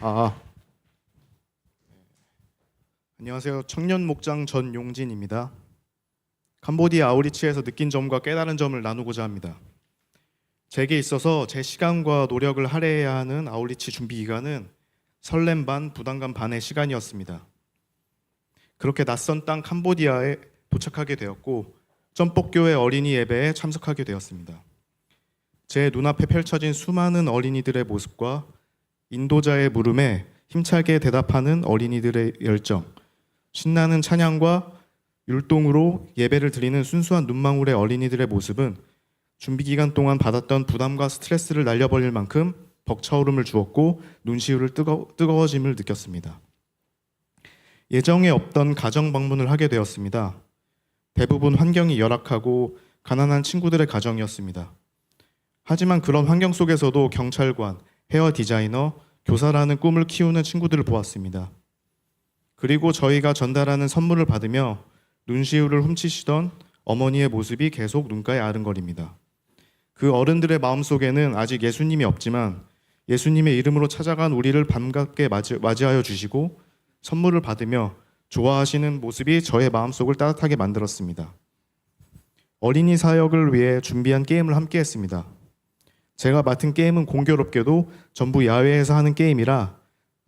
아 안녕하세요. 청년 목장 전용진입니다. 캄보디아 아우리치에서 느낀 점과 깨달은 점을 나누고자 합니다. 제게 있어서 제 시간과 노력을 할애해야 하는 아우리치 준비 기간은 설렘 반 부담감 반의 시간이었습니다. 그렇게 낯선 땅 캄보디아에 도착하게 되었고 점뻑교회 어린이 예배에 참석하게 되었습니다. 제 눈앞에 펼쳐진 수많은 어린이들의 모습과 인도자의 물음에 힘차게 대답하는 어린이들의 열정, 신나는 찬양과 율동으로 예배를 드리는 순수한 눈망울의 어린이들의 모습은 준비 기간 동안 받았던 부담과 스트레스를 날려버릴 만큼 벅차오름을 주었고 눈시울을 뜨거, 뜨거워짐을 느꼈습니다. 예정에 없던 가정 방문을 하게 되었습니다. 대부분 환경이 열악하고 가난한 친구들의 가정이었습니다. 하지만 그런 환경 속에서도 경찰관, 헤어 디자이너, 교사라는 꿈을 키우는 친구들을 보았습니다. 그리고 저희가 전달하는 선물을 받으며 눈시울을 훔치시던 어머니의 모습이 계속 눈가에 아른거립니다. 그 어른들의 마음속에는 아직 예수님이 없지만 예수님의 이름으로 찾아간 우리를 반갑게 맞이, 맞이하여 주시고 선물을 받으며 좋아하시는 모습이 저의 마음속을 따뜻하게 만들었습니다. 어린이 사역을 위해 준비한 게임을 함께 했습니다. 제가 맡은 게임은 공교롭게도 전부 야외에서 하는 게임이라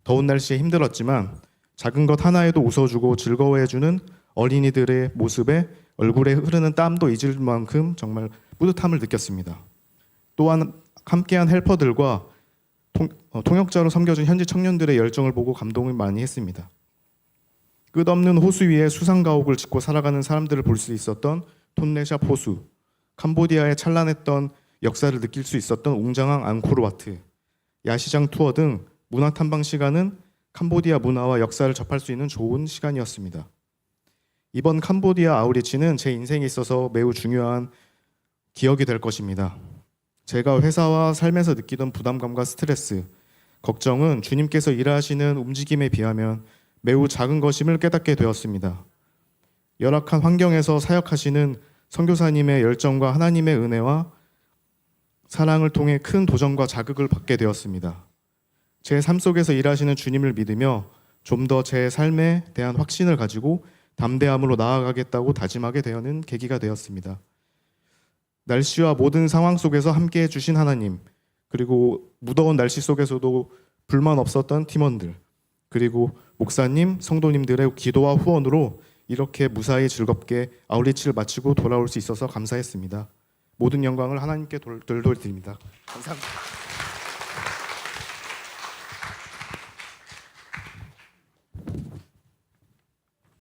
더운 날씨에 힘들었지만 작은 것 하나에도 웃어주고 즐거워해주는 어린이들의 모습에 얼굴에 흐르는 땀도 잊을 만큼 정말 뿌듯함을 느꼈습니다. 또한 함께한 헬퍼들과 통, 어, 통역자로 섬겨준 현지 청년들의 열정을 보고 감동을 많이 했습니다. 끝없는 호수 위에 수상가옥을 짓고 살아가는 사람들을 볼 수 있었던 톤레샵 호수, 캄보디아의 찬란했던 역사를 느낄 수 있었던 웅장한 앙코르와트, 야시장 투어 등 문화 탐방 시간은 캄보디아 문화와 역사를 접할 수 있는 좋은 시간이었습니다. 이번 캄보디아 아우리치는 제 인생에 있어서 매우 중요한 기억이 될 것입니다. 제가 회사와 삶에서 느끼던 부담감과 스트레스, 걱정은 주님께서 일하시는 움직임에 비하면 매우 작은 것임을 깨닫게 되었습니다. 열악한 환경에서 사역하시는 선교사님의 열정과 하나님의 은혜와 사랑을 통해 큰 도전과 자극을 받게 되었습니다. 제 삶 속에서 일하시는 주님을 믿으며 좀 더 제 삶에 대한 확신을 가지고 담대함으로 나아가겠다고 다짐하게 되는 계기가 되었습니다. 날씨와 모든 상황 속에서 함께 해주신 하나님, 그리고 무더운 날씨 속에서도 불만 없었던 팀원들, 그리고 목사님, 성도님들의 기도와 후원으로 이렇게 무사히 즐겁게 아울리치를 마치고 돌아올 수 있어서 감사했습니다. 모든 영광을 하나님께 돌, 돌돌 드립니다. 감사합니다.